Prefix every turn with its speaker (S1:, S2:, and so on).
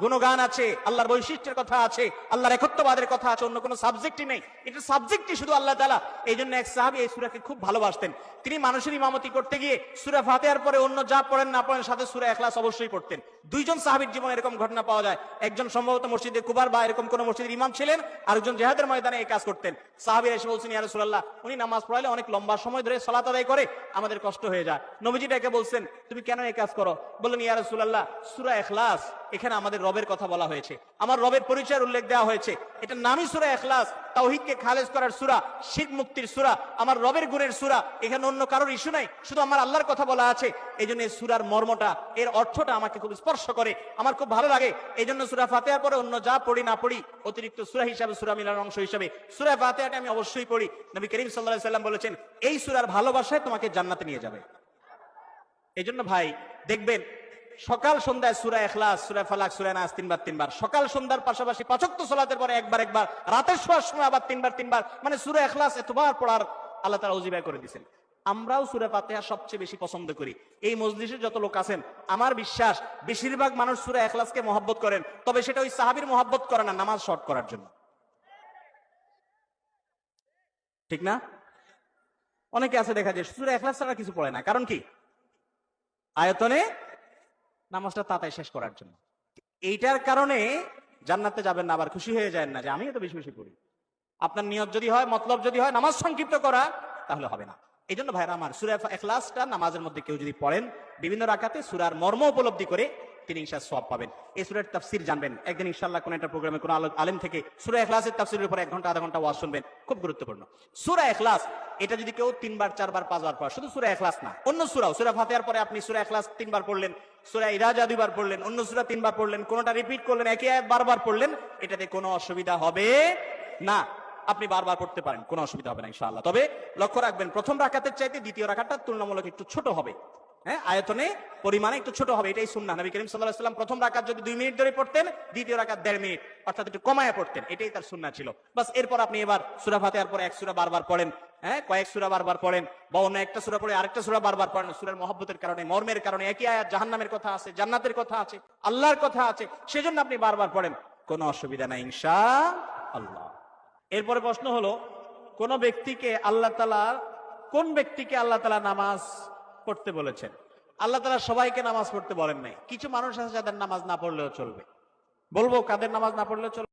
S1: গুণগান আছে, আল্লাহর বৈশিষ্ট্যের কথা আছে, আল্লাহর একত্ববাদের কথা আছে, অন্য কোনো সাবজেক্টই নেই। এটা সাবজেক্টই শুধু আল্লাহ তালা এই জন্য এক সাহাবি এই সুরাকে খুব ভালোবাসতেন। তিনি মানুষের ইমামতি করতে গিয়ে সুরা ফাতেহার পরে অন্য যা পড়েন না পড়েন, সাথে সুরা এখলাস অবশ্যই পড়তেন। দুইজন সাহাবির জীবনে এরকম ঘটনা পাওয়া যায়। একজন সম্ভবত মসজিদে কুবার বা এরকম কোন মসজিদের ইমাম ছিলেন, আরেকজন জেহাদের ময়দানে এই কাজ করতেন। সাহাবির এসে বলছেন, ইয়া উনি নামাজ পড়াইলে অনেক লম্বা সময় ধরে সালাত আদায় করে, আমাদের কষ্ট হয়ে যায়। নবীজি ডেকে বলছেন, তুমি কেন এই কাজ করো? বললেন, ইয়া রাসূলুল্লাহ, সূরা ইখলাস, এখানে আমাদের রবের কথা বলা হয়েছে। আমার রবের পরিচয়ের উল্লেখ দেওয়া হয়েছে। এটা নামই সূরা ইখলাস, তাওহীদকে খালেজ করার সূরা শিরক মুক্তির সূরা, আমার রবের গুণের সূরা, এখানে অন্য কারোর ইস্যু নাই, শুধু আমার আল্লাহর কথা বলা আছে। এই জন্য সূরার মর্মটা, এর অর্থটা আমাকে খুব স্পর্শ করে, আমার খুব ভালো লাগে। এই জন্য সূরা ফাতিহার পরে অন্য যা পড়ি না পড়ি, অতিরিক্ত সুরা হিসাবে, সুরা মিলার অংশ হিসাবে, সুরা ফাতিহাটা আমি অবশ্যই পড়ি। নবী করিম আলাইহি সাল্লাম বলেছেন, এই সুরার ভালোবাসায় তোমাকে জান্নাতে নিয়ে যাবে। এই ভাই, দেখবেন সকাল সন্ধ্যায় সুরা এখলাস সুরা ফালাক, সুরা নাস তিনবার তিনবার। সকাল সন্ধ্যার পাশাপাশি পাচক্ত সোলাতের পরে একবার একবার। রাতের শোয়ার সময় আবার তিনবার তিনবার। মানে সুরা এখলাস এতবার পড়ার আল্লাহ তারা উজিবায় করে দিয়েছেন। আমরাও সুরা ফাতেহা সবচেয়ে বেশি পছন্দ করি। এই মজলিসে যত লোক আছেন, আমার বিশ্বাস বেশিরভাগ মানুষ সুরা এখলাসকে মহব্বত করেন, তবে সেটা ওই সাহাবির মহব্বত করে না, নামাজ শর্ট করার জন্য। ঠিক না? অনেকে আছে দেখা যায়, সুরে এখলাস ছাড়া কিছু পড়ে না। কারণ কি? আয়তনে নামাজটা তাতাই শেষ করার জন্য। এইটার কারণে জান্নাতে যাবেন না, আবার খুশি হয়ে যায় না যে আমি তো বেশি বেশি করি আপনার নিয়ত যদি হয়, মতলব যদি হয়, নামাজ সংক্ষিপ্ত করা, তাহলে হবে না। এই জন্য ভাইরা আমার সুরা এখলাসটা নামাজের মধ্যে কেউ যদি পড়েন, বিভিন্ন রাখাতে সুরার মর্ম উপলব্ধি করে তিনি ইনশা সব পাবেন। এই সুরের তাফসির জানবেন। একদিন ইনশাল্লাহ কোন একটা প্রোগ্রামে কোন আলো- আলেম থেকে সুরা এখলাসের তাফসিরের উপর এক ঘণ্টা, আধা ঘণ্টা ওয়াজ শুনবেন। খুব গুরুত্বপূর্ণ। সুরা এখলাস এটা যদি কেউ তিনবার, চারবার, পাঁচবার পড়ে, শুধু সুরা এখলাস না, অন্য সুরাও, সুরা ফাতেহার পরে আপনি সুরা এখলাস তিনবার পড়লেন, সুরা ইরাজা দুইবার পড়লেন, অন্য সুরা তিনবার পড়লেন, কোনটা রিপিট করলেন, এক বারবার পড়লেন, এটাতে কোনো অসুবিধা হবে না। আপনি বারবার পড়তে পারেন, কোনো অসুবিধা হবে না ইনশাআল্লাহ। তবে লক্ষ্য রাখবেন, প্রথম রাখাতের চাইতে দ্বিতীয় রাখাটা তুলনামূলক একটু ছোট হবে। হ্যাঁ আয়তনে পরিমাণে একটু ছোট হবে, এটাই সুন্নাহ। নবী করিম আলাইহি সাল্লাম প্রথম রাকাত যদি দুই মিনিট ধরে পড়তেন, দ্বিতীয় রাকাত দেড় মিনিট, অর্থাৎ একটু কমায় পড়তেন, এটাই তার সুন্নাহ ছিল। বাস, এরপর আপনি এবার সূরা ফাতিহার পর এক সূরা বারবার পড়েন হ্যাঁ কয়েক সূরা বারবার পড়েন, বা অন্য একটা সূরা পড়ে আরেকটা সূরা বারবার পড়েন, সুরের মহব্বতের কারণে, মর্মের কারণে, একই আয়াত জাহান্নামের কথা আছে, জান্নাতের কথা আছে, আল্লাহর কথা আছে, সেজন্য আপনি বারবার পড়েন, কোনো অসুবিধা নাই, ইনশাআল্লাহ। এরপরে প্রশ্ন হলো, কোন ব্যক্তিকে আল্লাহ তালা কোন ব্যক্তিকে আল্লাহ তালা নামাজ পড়তে বলেছেন। আল্লাহ তালা সবাইকে নামাজ পড়তে বলেন নাই। কিছু মানুষ আছে যাদের নামাজ না পড়লেও চলবে। বলব, কাদের নামাজ না পড়লেও চলবে?